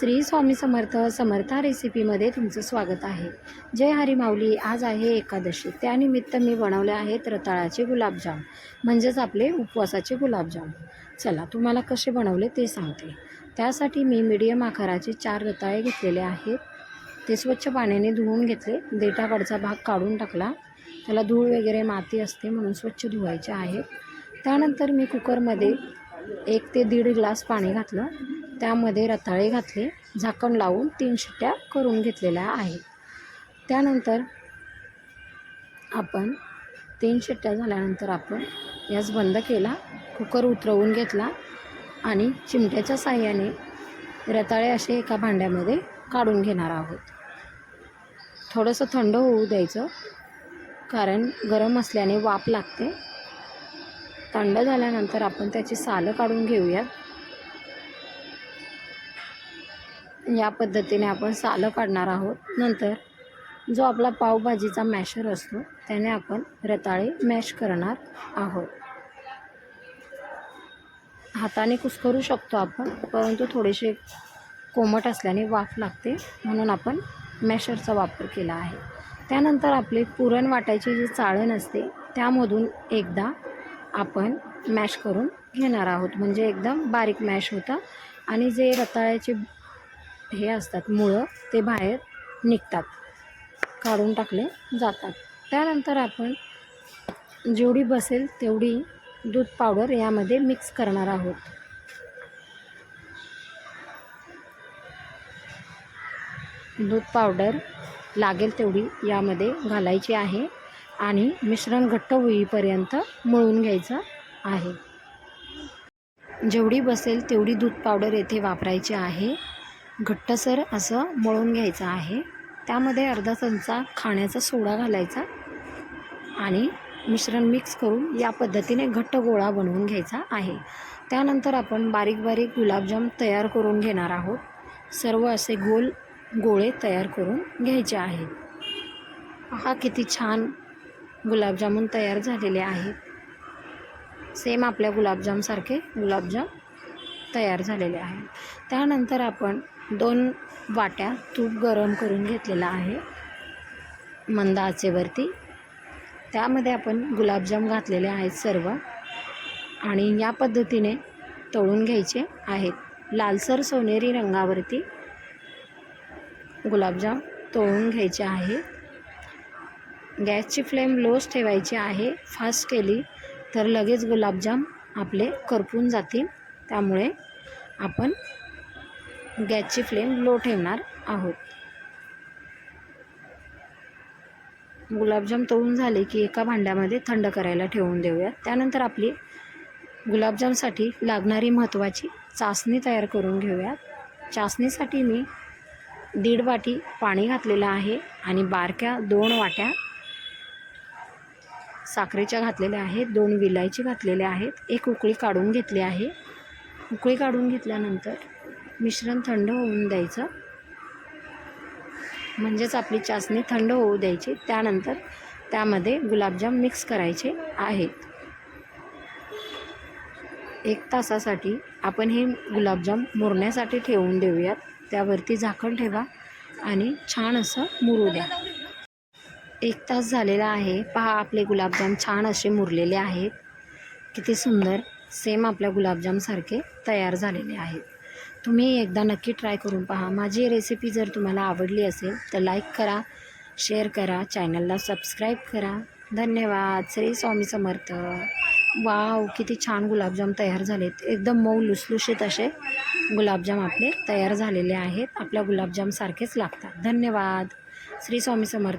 श्री स्वामी समर्थ समर्था रेसिपीमध्ये तुमचं स्वागत आहे. जय हरी माऊली. आज आहे एकादशी. त्यानिमित्त मी बनवले आहेत रताळाचे गुलाबजाम म्हणजेच आपले उपवासाचे गुलाबजाम. चला तुम्हाला कसे बनवले ते सांगते. त्यासाठी मी मीडियम आकाराचे चार रताळे घेतलेले आहेत. ते स्वच्छ पाण्याने धुवून घेतले. देठाकडचा भाग काढून टाकला. त्याला धूळ वगैरे माती असते म्हणून स्वच्छ धुवायचे आहेत त्यानंतर मी कुकरमध्ये एक ते दीड ग्लास पाणी घातलं. त्यामध्ये रताळे घातले झाकण लावून तीन शिट्ट्या करून घेतलेल्या आहेत. त्यानंतर आपण तीन शिट्ट्या झाल्यानंतर आपण गॅस बंद केला कुकर उतरवून घेतला आणि चिमट्याच्या साह्याने रताळे असे एका भांड्यामध्ये काढून घेणार आहोत. थोडंसं थंड होऊ द्यायचं कारण गरम असल्याने वाफ लागते. थंड झाल्यानंतर आपण त्याची सालं काढून घेऊयात. या पद्धतीने आपण सालं काढणार आहोत. नंतर जो आपला पावभाजीचा मॅशर असतो त्याने आपण रताळे मॅश करणार आहोत. हाताने कुस्करू शकतो आपण परंतु थोडेसे कोमट असल्याने वाफ लागते म्हणून आपण मॅशरचा वापर केला आहे. त्यानंतर आपले पुरण वाटायची जी चाळण असते त्यामधून एकदा आपण मॅश करून घेणार आहोत. म्हणजे एकदम बारीक मॅश होतं. आणि जे रताळ्याचे हे असतात मुळं ते बाहेर निघतात काढून टाकले जातात. त्यानंतर आपण जेवढी बसेल तेवढी दूध पावडर यामध्ये मिक्स करणार आहोत. दूध पावडर लागेल तेवढी यामध्ये घालायची आहे आणि मिश्रण घट्ट होईपर्यंत मळून घ्यायचं आहे. जेवढी बसेल तेवढी दूध पावडर येथे वापरायची आहे. घट्टसर असं मळून घ्यायचं आहे. त्यामध्ये अर्धा चमचा खाण्याचा सोडा घालायचा आणि मिश्रण मिक्स करून या पद्धतीने घट्ट गोळा बनवून घ्यायचा आहे. त्यानंतर आपण बारीक बारीक गुलाबजाम तयार करून घेणार आहोत. सर्व असे गोल गोळे तयार करून घ्यायचे आहेत हा किती छान गुलाबजामुन तयार झालेले आहेत. सेम आपल्या गुलाबजामसारखे गुलाबजाम तयार झालेले आहेत. त्यानंतर आपण दोन वाट्या तूप गरम करून घेतलेलं आहे. मंद आचेवरती. त्यामध्ये आपण गुलाबजाम घातलेले आहेत सर्व. आणि या पद्धतीने तळून घ्यायचे आहेत. लालसर सोनेरी रंगावरती गुलाबजाम तळून घ्यायचे आहे. गॅसची फ्लेम लोच ठेवायची आहे. फास्ट केली तर लगेच गुलाबजाम आपले करपून जातील. त्यामुळे आपण गॅसची फ्लेम लो ठेवणार आहोत. गुलाबजाम तळून झाले की एका भांड्यामध्ये थंड करायला ठेवून देऊयात. त्यानंतर आपली गुलाबजामसाठी लागणारी महत्त्वाची चासणी तयार करून घेऊयात. चासणीसाठी मी दीड वाटी पाणी घातलेलं आहे आणि बारक्या दोन वाट्या साखरेच्या घातलेल्या आहेत दोन विलायची घातलेल्या आहेत एक उकळी काढून घेतली आहे. उकळी काढून घेतल्यानंतर मिश्रण थंड होऊन द्यायचं. म्हणजेच आपली चाचणी थंड होऊ द्यायची. त्यानंतर त्यामध्ये गुलाबजाम मिक्स करायचे आहेत. एक तासासाठी आपण हे गुलाबजाम मुरण्यासाठी ठेवून देऊयात. त्यावरती झाकण ठेवा आणि छान असं मुरू द्या. एक तास झालेला आहे. पहा आपले गुलाबजाम छान असे मुरलेले आहेत. किती सुंदर सेम आपल्या गुलाबजामसारखे तयार झालेले आहेत. तुम्ही एकदा नक्की ट्राय करून पहा. माझी रेसिपी जर तुम्हाला आवडली असेल तर लाईक करा शेअर करा चॅनलला सबस्क्राईब करा. धन्यवाद. श्री स्वामी समर्थ. वाव किती छान गुलाबजाम तयार झालेत. एकदम मऊ लुसलुशीत असे गुलाबजाम आपले तयार झालेले आहेत. आपल्या गुलाबजामसारखेच लागतात. धन्यवाद. श्री स्वामी समर्थ.